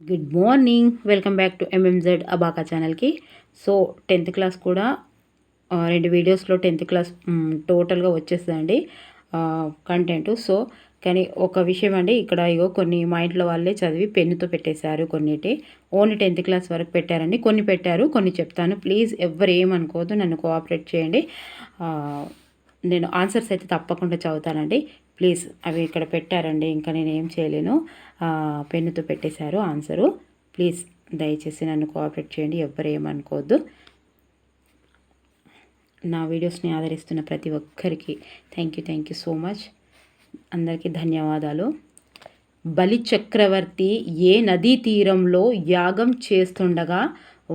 Good morning welcome back to MMZ abaca ఛానల్కి so tenth class కూడా రెండు వీడియోస్లో టెన్త్ క్లాస్ టోటల్గా వచ్చేస్తుందండి కంటెంట్ సో కానీ ఒక విషయం అండి ఇక్కడ ఇగో కొన్ని మా ఇంట్లో వాళ్ళే చదివి పెన్నుతో పెట్టేశారు కొన్నిటి ఓన్లీ టెన్త్ క్లాస్ వరకు పెట్టారండి కొన్ని పెట్టారు కొన్ని చెప్తాను ప్లీజ్ ఎవరు ఏమనుకోవద్దు నన్ను కోఆపరేట్ చేయండి నేను ఆన్సర్స్ అయితే తప్పకుండా చదువుతానండి ప్లీజ్ అవి ఇక్కడ పెట్టారండి ఇంకా నేను ఏం చేయలేను. పెన్నుతో పెట్టేశారు ఆన్సరు. ప్లీజ్ దయచేసి నన్ను కోఆపరేట్ చేయండి ఎవ్వరు ఏమనుకోవద్దు. నా వీడియోస్ని ఆదరిస్తున్న ప్రతి ఒక్కరికి thank you thank you so much అందరికీ ధన్యవాదాలు. బలి చక్రవర్తి ఏ నదీ తీరంలో యాగం చేస్తుండగా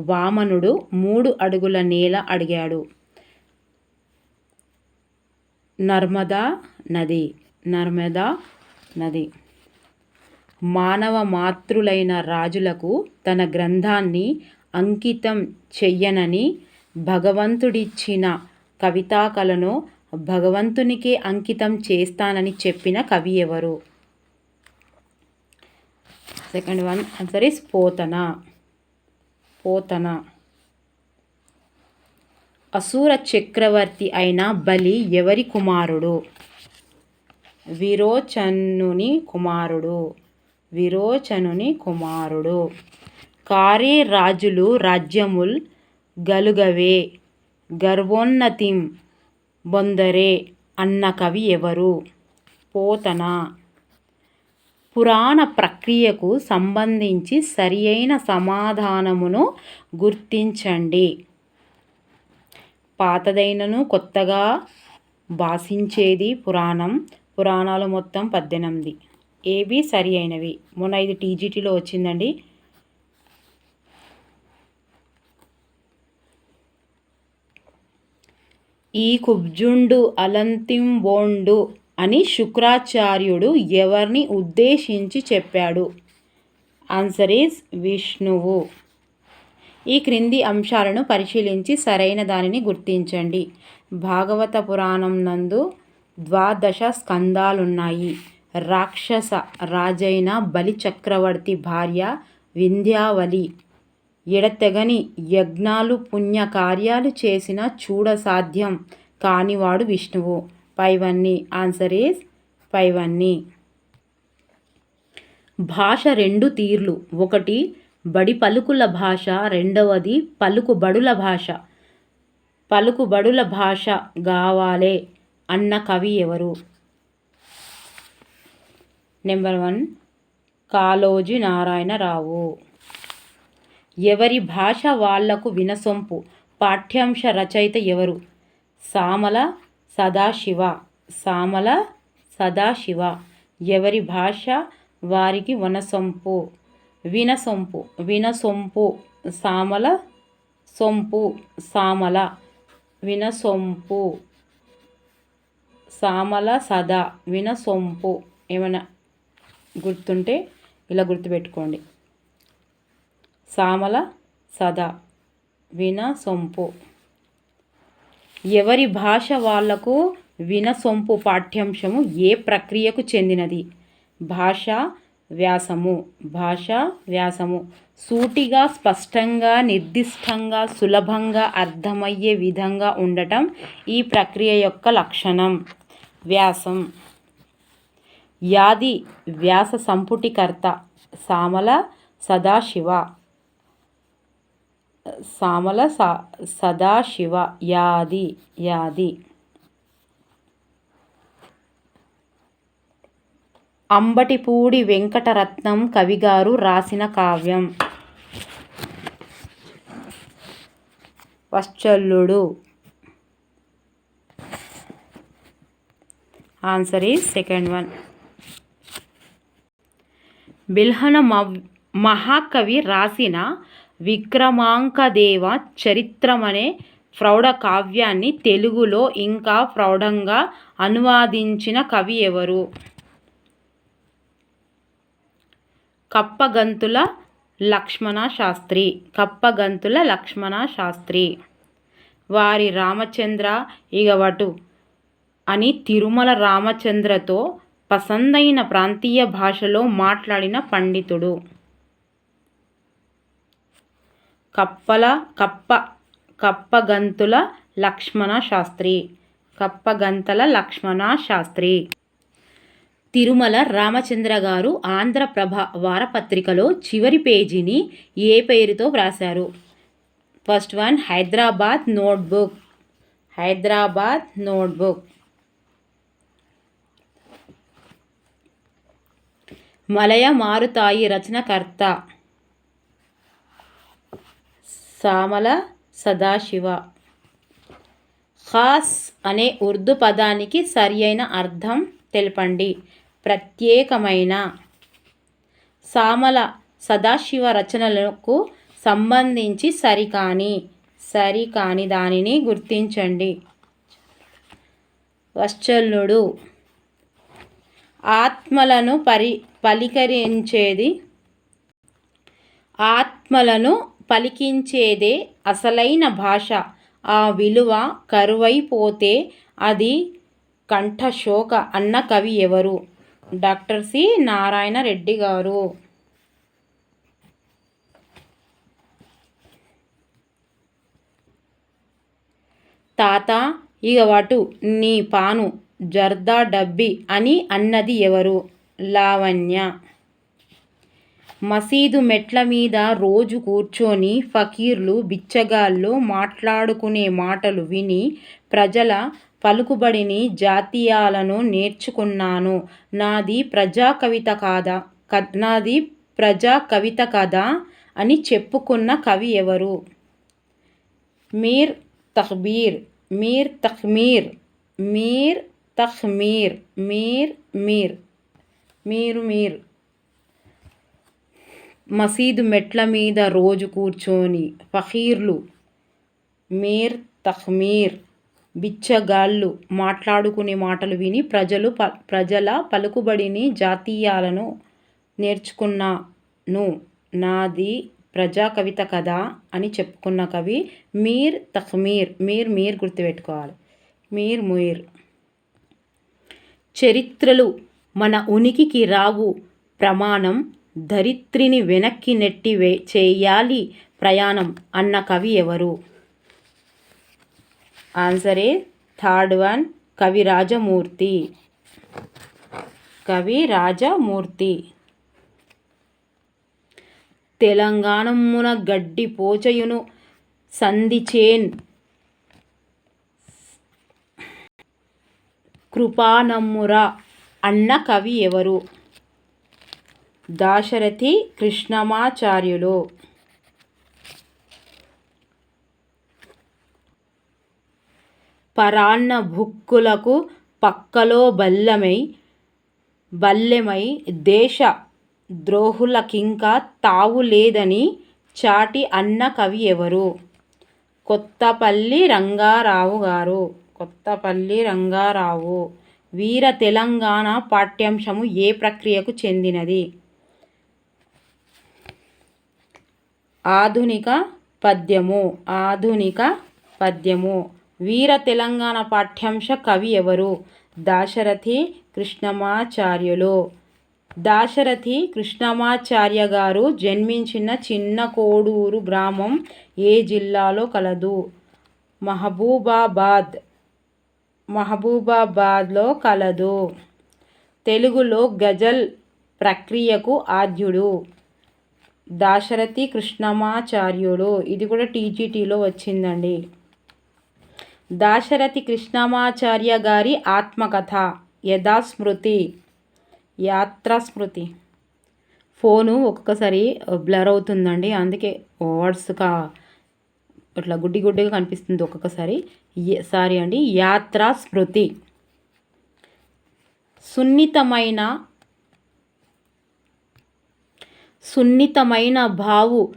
వామనుడు మూడు అడుగుల నేల అడిగాడు. నర్మదా నది. నర్మదా నది. మానవ మాతృలైన రాజులకు తన గ్రంథాన్ని అంకితం చెయ్యనని భగవంతుడిచ్చిన కవితాకలను భగవంతునికే అంకితం చేస్తానని చెప్పిన కవి ఎవరు? Second one answer is Pothana. Pothana. అసూర చక్రవర్తి అయిన బలి ఎవరి కుమారుడు? విరోచనుని కుమారుడు. విరోచనుని కుమారుడు. కారి రాజులు రాజ్యముల్ గలుగవే. గర్వోన్నతిం బొందరే అన్న కవి ఎవరు? పోతన. పురాణ ప్రక్రియకు సంబంధించి సరియైన సమాధానమును గుర్తించండి. పాతదైనను కొత్తగా భాషించేది పురాణం పురాణాలు మొత్తం పద్దెనిమిది. ఏవి? సరి అయినవి మొన్న ఇది టీజీటీలో వచ్చిందండి. ఈ కుబ్జుండు అలంతింబోండు అని శుక్రాచార్యుడు ఎవరిని ఉద్దేశించి చెప్పాడు? ఆన్సర్ ఈజ్ విష్ణువు. ఈ క్రింది అంశాలను పరిశీలించి సరైన దానిని గుర్తించండి. భాగవత పురాణం నందు ద్వాదశ స్కందాలున్నాయి. రాక్షస రాజైన బలి చక్రవర్తి భార్య వింధ్యావలి ఎడతెగని యజ్ఞాలు పుణ్యకార్యాలు చేసిన చూడసాధ్యం కానివాడు విష్ణువు. పైవన్నీ ఆన్సర్ ఈజ్ పైవన్నీ. భాష రెండు తీర్లు. ఒకటి బడి పలుకుల భాష రెండవది పలుకుబడుల భాష. పలుకుబడుల భాష గావాలే. అన్న కవి ఎవరు? Number one Kaloji Narayanarao. ఎవరి భాష వాళ్ళకు వినసొంపు పాఠ్యాంశ రచయిత ఎవరు? సామల సదాశివ. సామల సదాశివ. ఎవరి భాష వారికి వనసొంపు వినసొంపు వినసొంపు సామల సొంపు సామల వినసొంపు. సామల సదా వినసొంపు ఏమైనా గుర్తుంటే ఇలా గుర్తుపెట్టుకోండి. సామల సదా వినసొంపు ఎవరి భాష వాళ్ళకు వినసొంపు పాఠ్యాంశము ఏ ప్రక్రియకు చెందినది? భాష వ్యాసము. భాష వ్యాసము. సూటిగా స్పష్టంగా నిర్దిష్టంగా సులభంగా అర్థమయ్యే విధంగా ఉండటం ఈ ప్రక్రియ యొక్క లక్షణం. వ్యాసం. యాది వ్యాస సంపుటికర్త సామల సదాశివ. సామల స సదాశివ. యాది యాది. అంబటిపూడి వెంకటరత్నం కవిగారు రాసిన కావ్యం. వశ్చల్లుడు answer is second one. Bilhana మవ్- మహాకవి రాసిన విక్రమాంకదేవ చరిత్రమనే ప్రౌఢ కావ్యాన్ని తెలుగులో ఇంకా ప్రౌఢంగా అనువాదించిన కవి ఎవరు? కప్పగంతుల లక్ష్మణ శాస్త్రి. కప్పగంతుల లక్ష్మణ శాస్త్రి. వారి రామచంద్ర ఇగవటు అని తిరుమల రామచంద్రతో పసందైన ప్రాంతీయ భాషలో మాట్లాడిన పండితుడు. కప్పల కప్ప కప్పగంతుల లక్ష్మణ శాస్త్రి. కప్పగంతల లక్ష్మణ శాస్త్రి. తిరుమల రామచంద్ర గారు ఆంధ్రప్రభ వారపత్రికలో చివరి పేజీని ఏ పేరుతో వ్రాశారు? First one Hyderabad notebook. Hyderabad notebook. మలయ మారుతాయి రచనకర్త. సామల సదాశివ. ఖాస్ అనే ఉర్దూ పదానికి సరి అయిన అర్థం తెలపండి. ప్రత్యేకమైన సామల సదాశివ రచనలకు సంబంధించి సరికాని సరికాని దానిని గుర్తించండి. వశ్చల్లుడు ఆత్మలను పరి పలికరించేది ఆత్మలను పలికించేదే అసలైన భాష. ఆ విలువ కరువైపోతే అది కంఠశోక అన్న కవి ఎవరు? డాక్టర్ సి నారాయణ రెడ్డి గారు. తాత ఇగవాటు నీ పాను జర్దా డబ్బి అని అన్నది ఎవరు? లావణ్య. మసీదు మెట్ల మీద రోజు కూర్చొని ఫకీర్లు బిచ్చగాళ్ళు మాట్లాడుకునే మాటలు విని ప్రజల పలుకుబడిని జాతీయాలను నేర్చుకున్నాను. నాది ప్రజా కవిత కాదా? నాది ప్రజా కవిత కదా? అని చెప్పుకున్న కవి ఎవరు? మీర్ తహ్బీర్ మీర్ తహ్మీర్ మీర్ తహ్మీర్ మీర్ మీర్ మీరు మీర్. మసీదు మెట్ల మీద రోజు కూర్చొని ఫకీర్లు మీర్ తహ్మీర్ బిచ్చగాళ్ళు మాట్లాడుకునే మాటలు విని ప్రజలు ప ప్రజల పలుకుబడిని జాతీయాలను నేర్చుకున్నాను. నాది ప్రజా కవిత కదా అని చెప్పుకున్న కవి మీర్ తఖ్మీర్. మీర్ మీర్ గుర్తుపెట్టుకోవాలి. మీర్ ముయిర్ చరిత్రలు మన ఉనికికి రావు. ప్రమాణం ధరిత్రిని వెనక్కి నెట్టి వే చేయాలి ప్రయాణం అన్న కవి ఎవరు? ఆన్సరే థర్డ్ వన్ కవి రాజమూర్తి కవి రాజమూర్తి తెలంగాణమున గడ్డి పోచయును సంధిచేన్. కృపానమ్మురా అన్న కవి ఎవరు? దాశరథి కృష్ణమాచార్యులు. పరాన్న భుక్కులకు పక్కలో బల్లమై బల్లెమై దేశ ద్రోహులకింకా తావు లేదని చాటి అన్న కవి ఎవరు? కొత్తపల్లి రంగారావు గారు. కొత్తపల్లి రంగారావు వీర తెలంగాణ పాఠ్యాంశము ఏ ప్రక్రియకు చెందినది? ఆధునిక పద్యము. ఆధునిక పద్యము. వీర తెలంగాణ పాఠ్యాంశ కవి ఎవరు? దాశరథి కృష్ణమాచార్యులు. దాశరథి కృష్ణమాచార్య గారు జన్మించిన చిన్న కోడూరు గ్రామం ఏ జిల్లాలో కలదు? మహబూబాబాద్. మహబూబాబాద్లో కలదు. తెలుగులో గజల్ ప్రక్రియకు ఆద్యుడు. దాశరథి కృష్ణమాచార్యుడు. ఇది కూడా టీజీటీలో వచ్చిందండి. దాశరథి కృష్ణమాచార్య గారి ఆత్మకథ యథాస్మృతి యాత్రాస్మృతి. ఫోను ఒక్కొక్కసారి బ్లర్ అవుతుందండి. అందుకే వర్డ్స్గా ఇట్లా గుడ్డి గుడ్డిగా కనిపిస్తుంది ఒక్కొక్కసారి. సారీ అండి యాత్రా స్మృతి సున్నితమైన సున్నితమైన భావు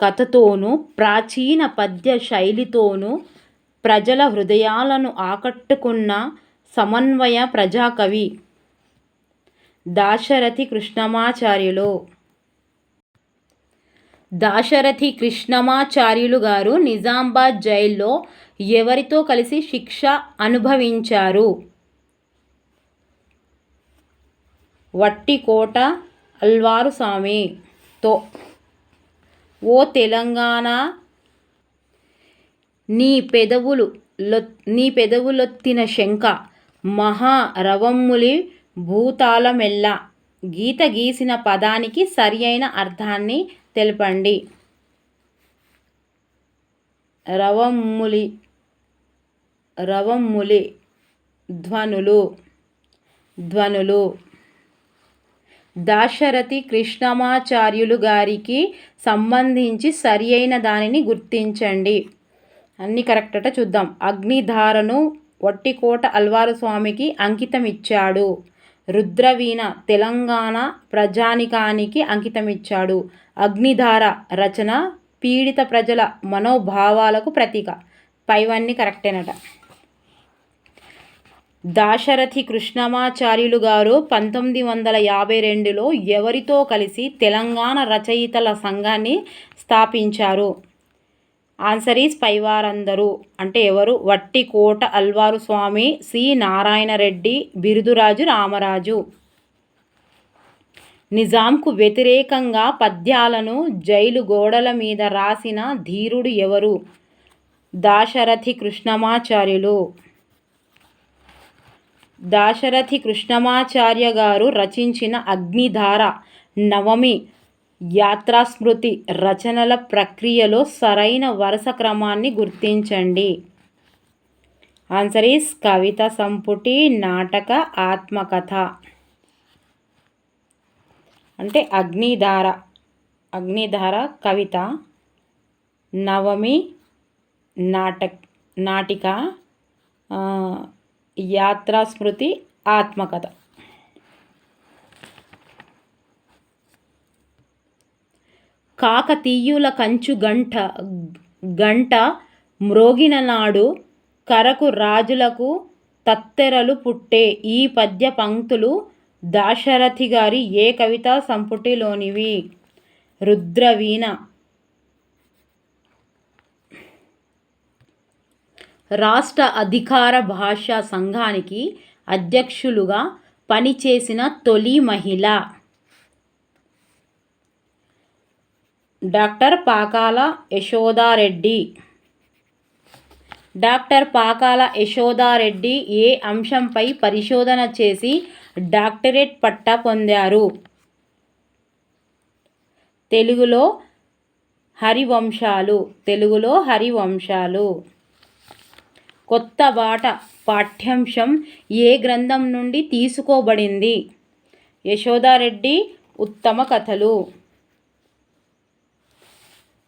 కథతోనూ ప్రాచీన పద్య శైలితోనూ ప్రజల హృదయాలను ఆకట్టుకున్న సమన్వయ ప్రజాకవి దాశరథి కృష్ణమాచార్యులు. దాశరథి కృష్ణమాచార్యులు గారు నిజామాబాద్ జైల్లో ఎవరితో కలిసి శిక్ష అనుభవించారు? వట్టికోట అల్వారు స్వామితో ఓ తెలంగాణ నీ పెదవులు నీ పెదవులొత్తిన శంఖ మహా రవమ్ములి భూతాళమెల్ల గీత గీసిన పదానికి సరి అయిన అర్థాన్ని తెలపండి. రవమ్ములి రవమ్ములి ధ్వనులు ధ్వనులు. దాశరథి కృష్ణమాచార్యులు గారికి సంబంధించి సరి అయిన దానిని గుర్తించండి. అన్ని కరెక్టట చూద్దాం. అగ్నిధారను వట్టికోట అల్వారు స్వామికి అంకితం ఇచ్చాడు రుద్రవీణ తెలంగాణ ప్రజానికానికి అంకితమిచ్చాడు. అగ్నిధార రచన పీడిత ప్రజల మనోభావాలకు ప్రతీక. పైవన్నీ కరెక్టేనట దాశరథి కృష్ణమాచార్యులు గారు పంతొమ్మిది వందల యాభై రెండులో ఎవరితో కలిసి తెలంగాణ రచయితల సంఘాన్ని స్థాపించారు? ఆన్సర్ ఈస్ పైవారందరూ. అంటే ఎవరు? Vattikota Alwar Swamy C. నారాయణరెడ్డి బిరుదురాజు రామరాజు. నిజాంకు వ్యతిరేకంగా పద్యాలను జైలు గోడల మీద రాసిన ధీరుడు ఎవరు? దాశరథి కృష్ణమాచార్యులు. దాశరథి కృష్ణమాచార్య గారు రచించిన అగ్నిధార నవమి యాత్రాస్మృతి రచనల ప్రక్రియలో సరైన వరుస క్రమాన్ని గుర్తించండి. ఆన్సర్ ఈస్ కవిత సంపుటి నాటక ఆత్మకథ. అంటే అగ్నిధార అగ్నిధార కవిత నవమి నాట నాటిక యాత్రాస్మృతి ఆత్మకథ. కాకతీయుల కంచు గంట గంట మ్రోగిన నాడు కరకు రాజులకు తత్తెరలు పుట్టే ఈ పద్య పంక్తులు దాశరథి గారి ఏ కవితా సంపుటిలోనివి? రుద్రవీణ. రాష్ట్ర అధికార భాషా సంఘానికి అధ్యక్షులుగా పనిచేసిన తొలి మహిళ. డాక్టర్ పాకాల యశోదారెడ్డి. డాక్టర్ పాకాల యశోదారెడ్డి ఏ అంశంపై పరిశోధన చేసి డాక్టరేట్ పట్టా పొందారు? తెలుగులో హరివంశాలు తెలుగులో హరివంశాలు. కొత్త బాట పాఠ్యాంశం ఏ గ్రంథం నుండి తీసుకోబడింది? యశోదారెడ్డి ఉత్తమ కథలు.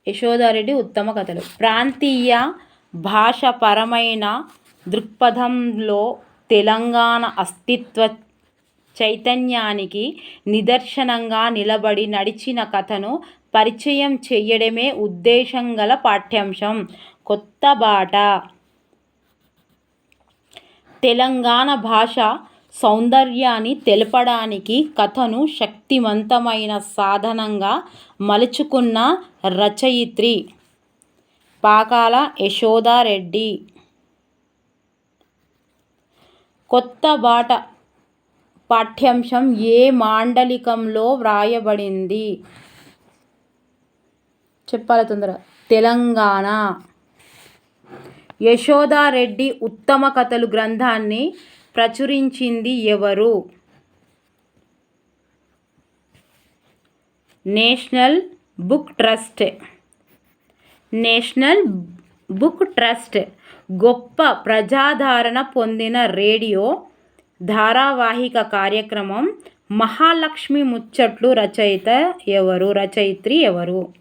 యశోదారెడ్డి ఉత్తమ కథలు. ప్రాంతీయ భాషపరమైన దృక్పథంలో తెలంగాణ అస్తిత్వ చైతన్యానికి నిదర్శనంగా నిలబడి నడిచిన కథను పరిచయం చేయడమే ఉద్దేశం గల పాఠ్యాంశం. కొత్త బాట. తెలంగాణ భాష సౌందర్యాన్ని తెలపడానికి కథను శక్తివంతమైన సాధనంగా మలుచుకున్న రచయిత్రి పాకాల యశోదారెడ్డి కొత్త బాట పాఠ్యాంశం ఏ మాండలికంలో వ్రాయబడింది? చెప్పాలి తొందర తెలంగాణ. యశోదారెడ్డి ఉత్తమ కథలు గ్రంథాన్ని ప్రచురించింది ఎవరు? National Book Trust. National Book Trust గొప్ప ప్రజాదరణ పొందిన రేడియో ధారావాహిక కార్యక్రమం మహాలక్ష్మి ముచ్చట్లు రచయిత ఎవరు? రచయిత్రి ఎవరు?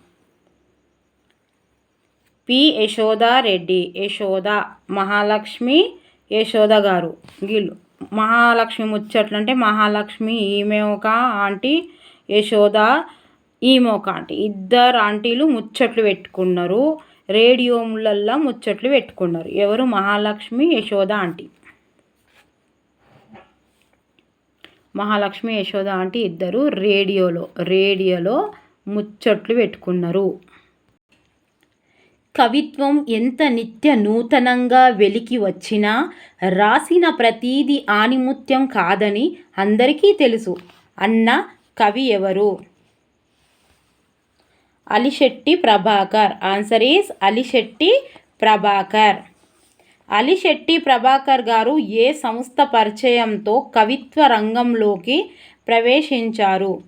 పి యశోదారెడ్డి. యశోద మహాలక్ష్మి యశోద గారు. వీళ్ళు మహాలక్ష్మి ముచ్చట్లు అంటే మహాలక్ష్మి ఈమె ఒక ఆంటీ యశోద ఈమె ఒక ఆంటీ. ఇద్దరు ఆంటీలు ముచ్చట్లు పెట్టుకున్నారు. రేడియోలల్లో ముచ్చట్లు పెట్టుకున్నారు. ఎవరు? మహాలక్ష్మి యశోద ఆంటీ. మహాలక్ష్మి యశోద ఆంటీ ఇద్దరు రేడియోలో రేడియోలో ముచ్చట్లు పెట్టుకున్నారు. కవిత్వం ఎంత నిత్య నూతనంగా వెలికి వచ్చినా రాసిన ప్రతీది ఆనిముత్యం కాదని అందరికీ తెలుసు. అన్న కవి ఎవరు? Alishetti Prabhakar. Answer is Alishetti Prabhakar. Alishetti Prabhakar గారు ఏ సంస్థ పరిచయంతో కవిత్వ రంగంలోకి ప్రవేశించారు?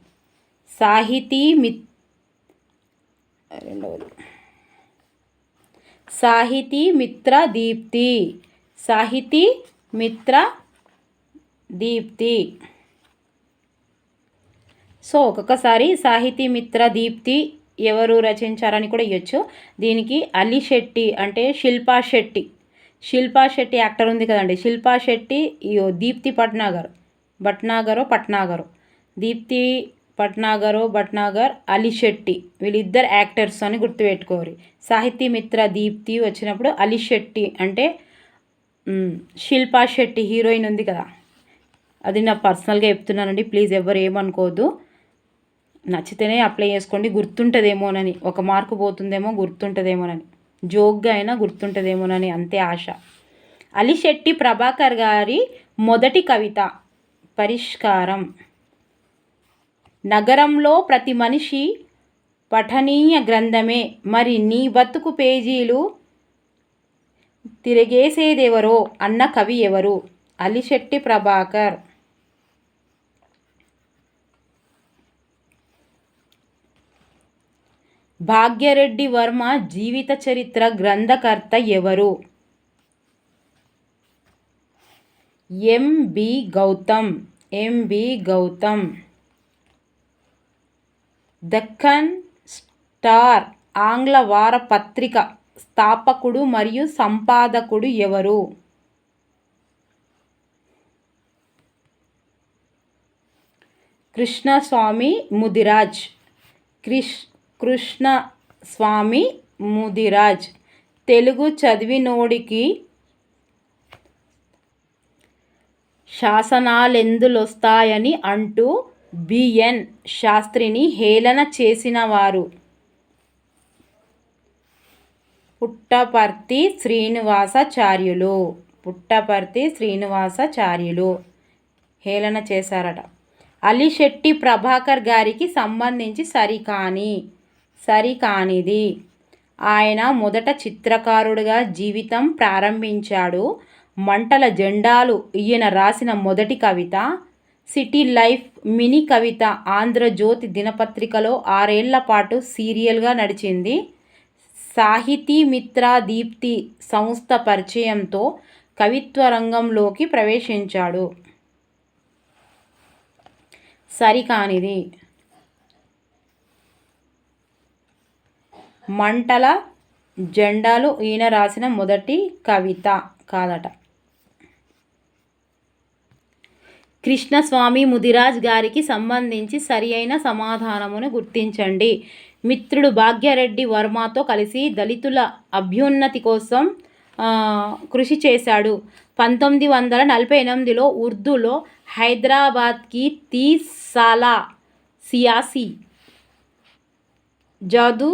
సాహితీ మిత్ రెండవది. సాహితీ మిత్ర దీప్తి. సాహితీ మిత్ర దీప్తి. సో ఒక్కొక్కసారి సాహితీ మిత్ర దీప్తి ఎవరు రచించారని కూడా ఇవ్వచ్చు దీనికి అలీ శెట్టి అంటే శిల్పా శెట్టి. శిల్పా శెట్టి యాక్టర్ ఉంది కదండి. శిల్పా శెట్టి దీప్తి పట్నాగర్. భట్నాగరో పట్నాగరో. దీప్తి పట్నాగరో భట్నాగర్ అలీ శెట్టి వీళ్ళిద్దరు యాక్టర్స్ అని గుర్తుపెట్టుకోరు సాహితీ మిత్ర దీప్తి వచ్చినప్పుడు అలీ శెట్టి అంటే శిల్పా శెట్టి హీరోయిన్ ఉంది కదా. అది నా పర్సనల్గా చెప్తున్నానండి ప్లీజ్ ఎవరు ఏమనుకోవద్దు. నచ్చితేనే అప్లై చేసుకోండి గుర్తుంటుందేమోనని. ఒక మార్కు పోతుందేమో గుర్తుంటుందేమోనని. జోక్గా అయినా గుర్తుంటుందేమోనని అంతే ఆశ. అలిశెట్టి ప్రభాకర్ గారి మొదటి కవిత పరిష్కారం. నగరంలో ప్రతి మనిషి పఠనీయ గ్రంథమే. మరి నీ బతుకు పేజీలు తిరిగేసేదెవరో? అన్న కవి ఎవరు? అలిశెట్టి ప్రభాకర్. భాగ్యరెడ్డి వర్మ జీవిత చరిత్ర గ్రంథకర్త ఎవరు? M B Gautam. M B Gautam. Deccan Star ఆంగ్ల వారపత్రిక స్థాపకుడు మరియు సంపాదకుడు ఎవరు? కృష్ణస్వామి ముదిరాజ్. క్రిష్ కృష్ణస్వామి ముదిరాజ్. తెలుగు చదివినోడికి శాసనాలెందులొస్తాయని అంటూ బిఎన్ శాస్త్రిని హేళన చేసినవారు. పుట్టపర్తి శ్రీనివాసాచార్యులు. పుట్టపర్తి శ్రీనివాసాచార్యులు. హేళన చేశారట. అలిశెట్టి ప్రభాకర్ గారికి సంబంధించి సరికాని సరికానిది. ఆయన మొదట చిత్రకారుడిగా జీవితం ప్రారంభించాడు. మంటల జెండాలు ఈయన రాసిన మొదటి కవిత సిటీ లైఫ్ మినీ కవిత ఆంధ్రజ్యోతి దినపత్రికలో ఆరేళ్ళ పాటు సీరియల్గా నడిచింది. సాహితీ మిత్ర దీప్తి సంస్థ పరిచయంతో కవిత్వ రంగంలోకి ప్రవేశించాడు. సరికానిది. మంటల జెండాలు ఈయన రాసిన మొదటి కవిత కాదట. కృష్ణస్వామి ముదిరాజ్ గారికి సంబంధించి సరి అయిన సమాధానమును గుర్తించండి. మిత్రుడు భాగ్యరెడ్డి వర్మతో కలిసి దళితుల అభ్యున్నతి కోసం కృషి చేశాడు. పంతొమ్మిది వందల నలభై ఎనిమిదిలో ఉర్దూలో హైదరాబాద్కి తీసాలా సియాసి జాదు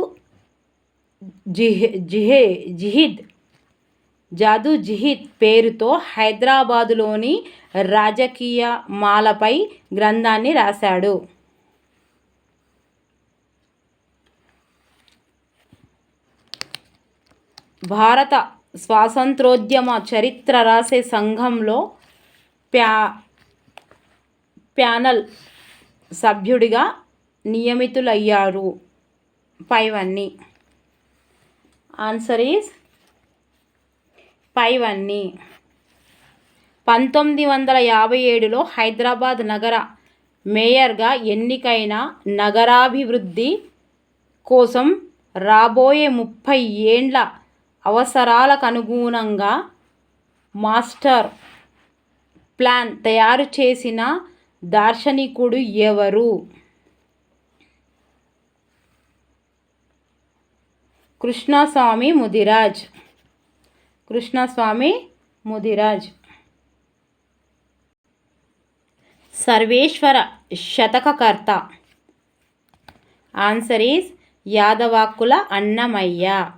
జిహే జిహే జిహిద్ జాదు జిహిద్ పేరుతో హైదరాబాదులోని రాజకీయ మాలపై గ్రంథాన్ని రాశాడు. భారత స్వాతంత్రోద్యమ చరిత్ర రాసే సంఘంలో ప్యా ప్యానల్ సభ్యుడిగా నియమితులయ్యారు. పైవన్నీ. ఆన్సర్ ఈజ్ పైవన్నీ. పంతొమ్మిది వందల యాభై ఏడులో హైదరాబాద్ నగర మేయర్గా ఎన్నికైన నగరాభివృద్ధి కోసం రాబోయే ముప్పై ఏండ్ల అవసరాలకు అనుగుణంగా మాస్టర్ ప్లాన్ తయారు చేసిన దార్శనికుడు ఎవరు? Krishnaswamy Mudiraj. Krishnaswamy Mudiraj. Sarveshwara శతకకర్త. Answer is Yadavakkula Annamayya.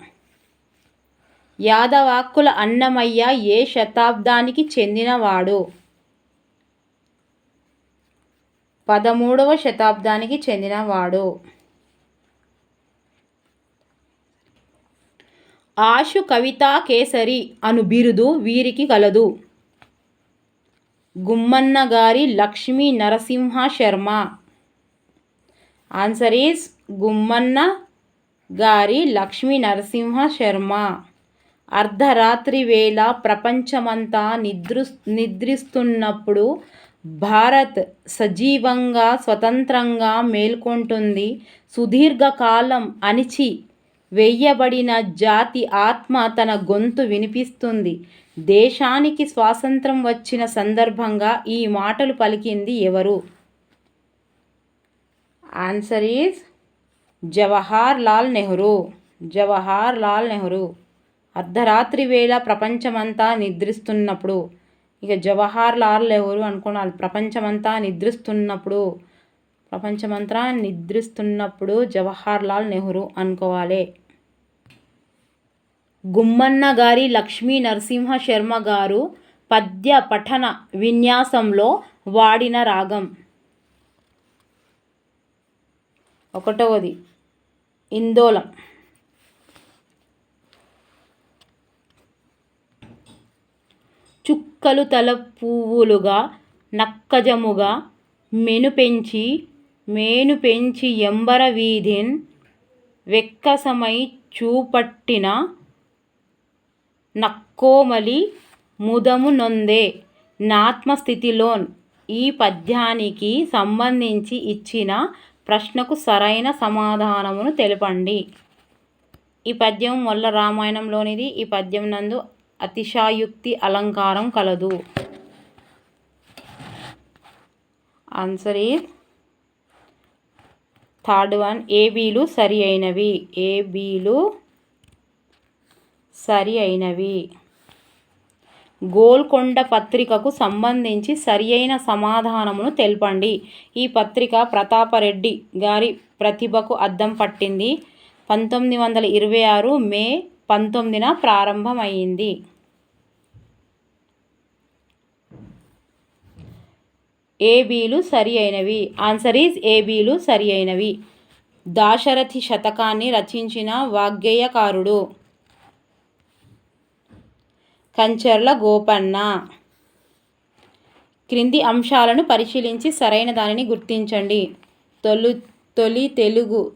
యాదవాక్కుల Annamayya ఏ శతాబ్దానికి చెందినవాడు? పదమూడవ శతాబ్దానికి చెందినవాడు. ఆశు కవితా కేసరి అను బిరుదు వీరికి కలదు. గుమ్మన్న గారి లక్ష్మీ నరసింహ శర్మ. ఆన్సర్ ఈజ్ గుమ్మన్న గారి లక్ష్మీ నరసింహ శర్మ. అర్ధరాత్రి వేళ ప్రపంచమంతా నిద్రు నిద్రిస్తున్నప్పుడు భారత్ సజీవంగా స్వతంత్రంగా మేల్కొంటుంది. సుదీర్ఘకాలం అణిచి వెయ్యబడిన జాతి ఆత్మ తన గొంతు వినిపిస్తుంది. దేశానికి స్వాతంత్రం వచ్చిన సందర్భంగా ఈ మాటలు పలికింది ఎవరు? ఆన్సర్ ఈజ్ జవహర్ లాల్ నెహ్రూ జవహర్ లాల్ నెహ్రూ అర్ధరాత్రి వేళ ప్రపంచమంతా నిద్రిస్తున్నప్పుడు. ఇక జవహర్ లాల్ నెహ్రూ అనుకోవాలి ప్రపంచమంతా నిద్రిస్తున్నప్పుడు. ప్రపంచమంతా నిద్రిస్తున్నప్పుడు జవహర్ లాల్ నెహ్రూ అనుకోవాలి. గుమ్మన్న గారి లక్ష్మీ నరసింహ శర్మ గారు పద్య పఠన విన్యాసంలో వాడిన రాగం. ఒకటవది ఇందోలం చుక్కలు తల పువ్వులుగా నక్కజముగా మెను పెంచి మేను పెంచి ఎంబర వీధిన్ వెక్కసమై చూపట్టిన నక్కోమలి ముదము నొందే నాత్మస్థితిలోన్ ఈ పద్యానికి సంబంధించి ఇచ్చిన ప్రశ్నకు సరైన సమాధానమును తెలపండి. ఈ పద్యం మొల్ల రామాయణంలోనిది ఈ పద్యం నందు అతిశాయుక్తి అలంకారం కలదు. ఆన్సర్ ఈజ్ థర్డ్ వన్ ఏబీలు సరి అయినవి? ఏబీలు సరి అయినవి? గోల్కొండ పత్రికకు సంబంధించి సరి అయిన సమాధానమును తెలపండి. ఈ పత్రిక ప్రతాపరెడ్డి గారి ప్రతిభకు అద్దం పట్టింది. పంతొమ్మిది వందల ఇరవై ఆరు మే పంతొమ్మిదిన ప్రారంభమైంది. ఏబీలు సరి అయినవి ఆన్సర్ ఈజ్ ఏబీలు సరి అయినవి దాశరథి శతకాన్ని రచించిన వాగ్గేయకారుడు. కంచర్ల గోపన్న. క్రింది అంశాలను పరిశీలించి సరైన దానిని గుర్తించండి. తొలు తొలి తెలుగు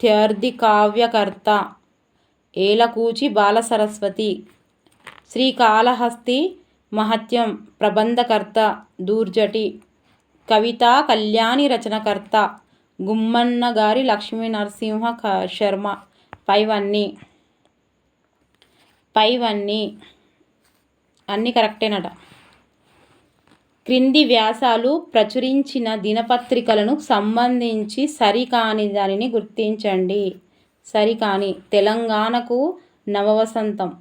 త్యర్థి కావ్యకర్త. ఏలకూచి బాలసరస్వతి. శ్రీకాళహస్తి మహత్యం ప్రబంధకర్త దూర్జటి. కవితా కళ్యాణి రచనకర్త గుమ్మన్న గారి లక్ష్మీ నరసింహ శర్మ. పైవన్నీ. పైవన్నీ. అన్నీ కరెక్టేనట. క్రింది వ్యాసాలు ప్రచురించిన దినపత్రికలను సంబంధించి సరికాని దానిని గుర్తించండి. సరికాని. తెలంగాణకు నవవసంతం.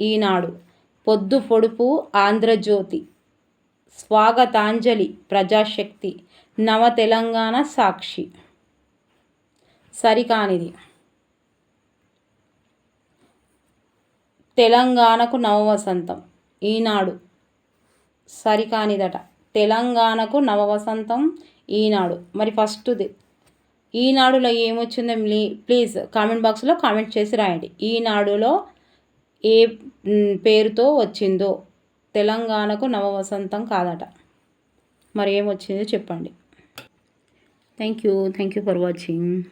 ఈనాడు. పొద్దు పొడుపు ఆంధ్రజ్యోతి. స్వాగతాంజలి ప్రజాశక్తి నవ తెలంగాణ సాక్షి. సరికానిది. తెలంగాణకు నవవసంతం. ఈనాడు సరికానిదట. తెలంగాణకు నవవసంతం ఈనాడు. మరి ఫస్ట్ది. ఈనాడులో ఏమొచ్చిందో ప్లీజ్ కామెంట్ బాక్స్లో కామెంట్ చేసి రాయండి. ఈనాడులో ఏ పేరుతో వచ్చిందో. తెలంగాణకు నవవసంతం కాదట. మరి ఏమొచ్చిందో చెప్పండి. Thank you thank you for watching